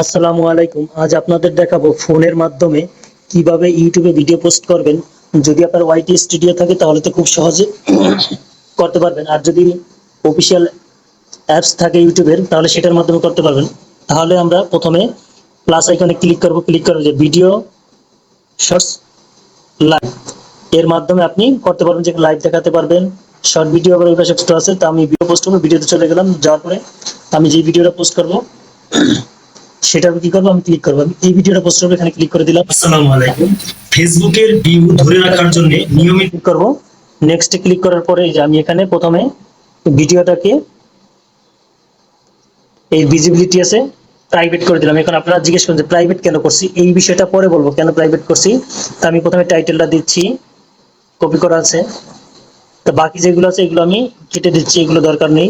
আসসালামু আলাইকুম। আজ আপনাদের দেখাবো ফোনের মাধ্যমে কীভাবে ইউটিউবে ভিডিও পোস্ট করবেন। যদি আপনার ওয়াইটি স্টুডিও থাকে, তাহলে তো খুব সহজে করতে পারবেন। আর যদি অফিসিয়াল অ্যাপস থাকে ইউটিউবের, তাহলে সেটার মাধ্যমে করতে পারবেন। তাহলে আমরা প্রথমে প্লাস আইকনে ক্লিক করব। ক্লিক করব যে ভিডিও শর্টস লাইভ এর মাধ্যমে আপনি করতে পারবেন যে লাইভ দেখাতে পারবেন। শর্ট ভিডিও আবার ওই পাশে আছে। তা আমি ভিডিও পোস্ট করব। ভিডিওতে চলে গেলাম। যাওয়ার পরে আমি যে ভিডিওটা পোস্ট করব সেটা আমি কি করব? আমি ক্লিক করব। আমি এই ভিডিওটা পোস্ট করব এখানে ক্লিক করে দিলাম। আসসালামু আলাইকুম। ফেসবুকের ভিউ ধরে রাখার জন্য নিয়মিত ক্লিক করব। নেক্সটে ক্লিক করার পরে যে আমি এখানে প্রথমে ভিডিওটাকে এই ভিজিবিলিটি আছে প্রাইভেট করে দিলাম। এখন আপনারা জিজ্ঞেস করেন যে প্রাইভেট কেন করছি? এই বিষয়টা পরে বলব কেন প্রাইভেট করছি? তা আমি প্রথমে টাইটেলটা দিচ্ছি কপি করা আছে। তো বাকি যেগুলো আছে এগুলো আমি কেটে দিচ্ছি এগুলো দরকার নেই।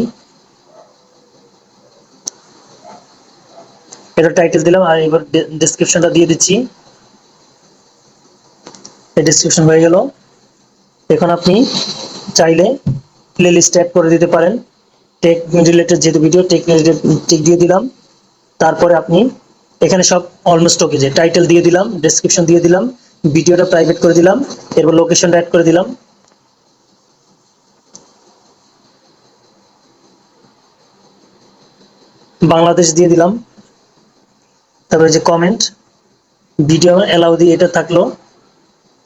এটা টাইটেল দিলাম, আর এবার ডেসক্রিপশনটা দিয়ে দিচ্ছি। এই ডেসক্রিপশন হয়ে গেল। এখন আপনি চাইলে প্লে লিস্ট অ্যাড করে দিতে পারেন। টেক রিলেটেড যেহেতু ভিডিও টেক টেক দিয়ে দিলাম। তারপরে আপনি এখানে সব অলমোস্ট ওকে যে টাইটেল দিয়ে দিলাম ডেসক্রিপশন দিয়ে দিলাম ভিডিওটা প্রাইভেট করে দিলাম, এরপর লোকেশনটা অ্যাড করে দিলাম। বাংলাদেশ দিয়ে দিলাম। তারপরে যে কমেন্ট ভিডিও এলাও দিয়ে এটা থাকল,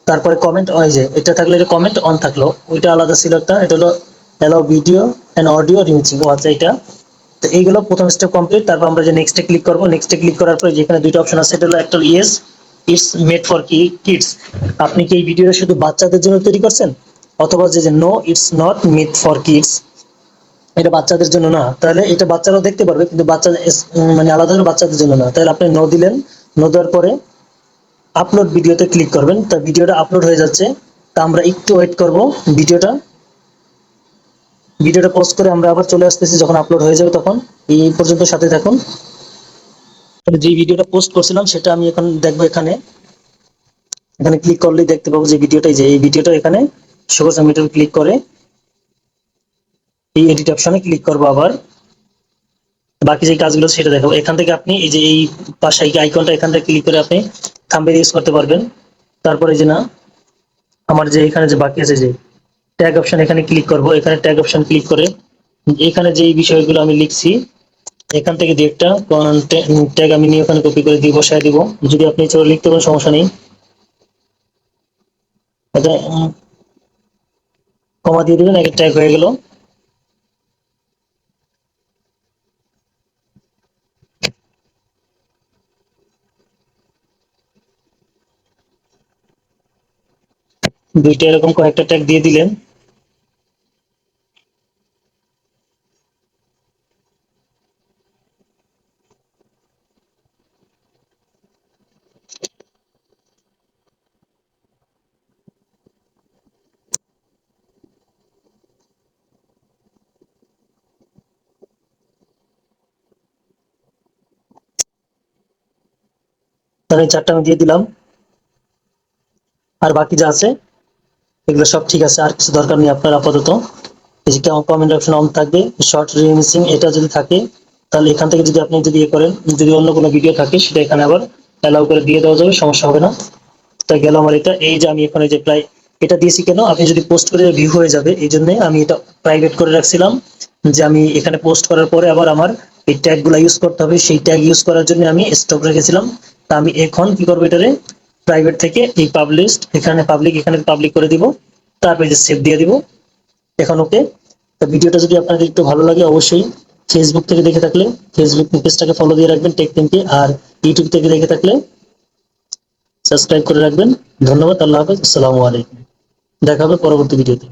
তারপরে কমেন্ট ওই যে এটা থাকলে, এটা কমেন্ট অন থাকল, ওইটা আলাদা ছিল একটা, এটা হলো allow video and audio remixing ও আচ্ছা এটা তো এইগুলো প্রথম স্টেপ কমপ্লিট তারপর আমরা যে নেক্সটে ক্লিক করব নেক্সটে ক্লিক করার পরে যেখানে দুইটা অপশন আছে, এটা হলো একটা ইয়েস ইটস মেড ফর কি কিডস আপনি কি এই ভিডিওটা শুধু বাচ্চাদের জন্য তৈরি করছেন? অথবা যে no it's not made for kids এটা বাচ্চাদের জন্য না। তাহলে এটা বাচ্চারাও দেখতে পারবে, কিন্তু বাচ্চা মানে আলাদা করে বাচ্চাদের জন্য না। তাহলে আপনি নো দিলেন নো দেওয়ার পরে আপলোড ভিডিওতে ক্লিক করবেন। তা ভিডিওটা আপলোড হয়ে যাচ্ছে। তা আমরা একটু ওয়েট করব ভিডিওটা। ভিডিওটা পোস্ট করে আমরা আবার চলে আসতেছি যখন আপলোড হয়ে যাবে তখন। এই পর্যন্ত সাথে থাকুন। যে ভিডিওটা পোস্ট করছিলাম, সেটা আমি এখন দেখব এখানে। এখানে ক্লিক করলেই দেখতে পাবো যে ভিডিওটাই যে, এই ভিডিওটা এখানে শো করছে, আমি এটা ক্লিক করে এই এডিট অপশনে ক্লিক করব আবার। বাকি যে কাজগুলো সেটা দেখাবো। এখান থেকে আপনি এই যে এই পাশে আইকনটা এখান থেকে ক্লিক করে আপনি থাম্বেল ইউজ করতে পারবেন। তারপরে যে না, আমার যে এখানে যে বাকি আছে যে ট্যাগ অপশন এখানে ক্লিক করব। এখানে ট্যাগ অপশন ক্লিক করে এখানে যে বিষয়গুলো আমি লিখছি, এখান থেকে দিয়ে একটা ট্যাগ আমি নিয়ে ওখানে কপি করে দিয়ে বসায় দিব। যদি আপনি চলে লিখতে কোনো সমস্যা নেই। কমা দিয়ে দিবেন একটা ট্যাগ হয়ে গেল। দুইটা এরকম কয়েকটা ট্যাগ দিয়ে দিলেন। তাহলে চারটা আমি দিয়ে দিলাম। আর বাকি যা আছে এগুলো সব ঠিক আছে, আর কিছু দরকার নেই আপনার আপাতত। এই যে কমেন্ট অপশন অন থাকবে শর্ট রিমিক্সিং এটা যদি থাকে, তাহলে এখান থেকে যদি আপনি যদি ইয়ে করেন, যদি অন্য কোনো ভিডিও থাকে, সেটা এখানে আবার অ্যালাউ করে দিয়ে দেওয়া যাবে, সমস্যা হবে না। তাই গেল আমার এটা, এই যে আমি এখানে যে প্রায় এটা দিয়েছি কেন, আপনি যদি পোস্ট করে ভিউ হয়ে যাবে, এই জন্য আমি এটা প্রাইভেট করে রাখছিলাম, যে আমি এখানে পোস্ট করার পরে আবার আমার এই ট্যাগগুলা ইউজ করতে হবে, সেই ট্যাগ ইউজ করার জন্য আমি স্টক রেখেছিলাম। তা আমি এখন কি করব এটারে প্রাইভেট থেকে এই পাবলিশড এখানে পাবলিক এখানে পাবলিক করে দিব, তারপরে যে সেভ দিয়ে দিব, এখন ওকে তো ভিডিওটা যদি আপনাদের একটু ভালো লাগে অবশ্যই ফেসবুক থেকে দেখে থাকলে ফেসবুক পেজটাকে ফলো দিয়ে রাখবেন টেক টিমকে আর ইউটিউব থেকে দেখে থাকলে সাবস্ক্রাইব করে রাখবেন। ধন্যবাদ, আল্লাহ হাফেজ, আসসালামু আলাইকুম। দেখা হবে পরবর্তী ভিডিওতে।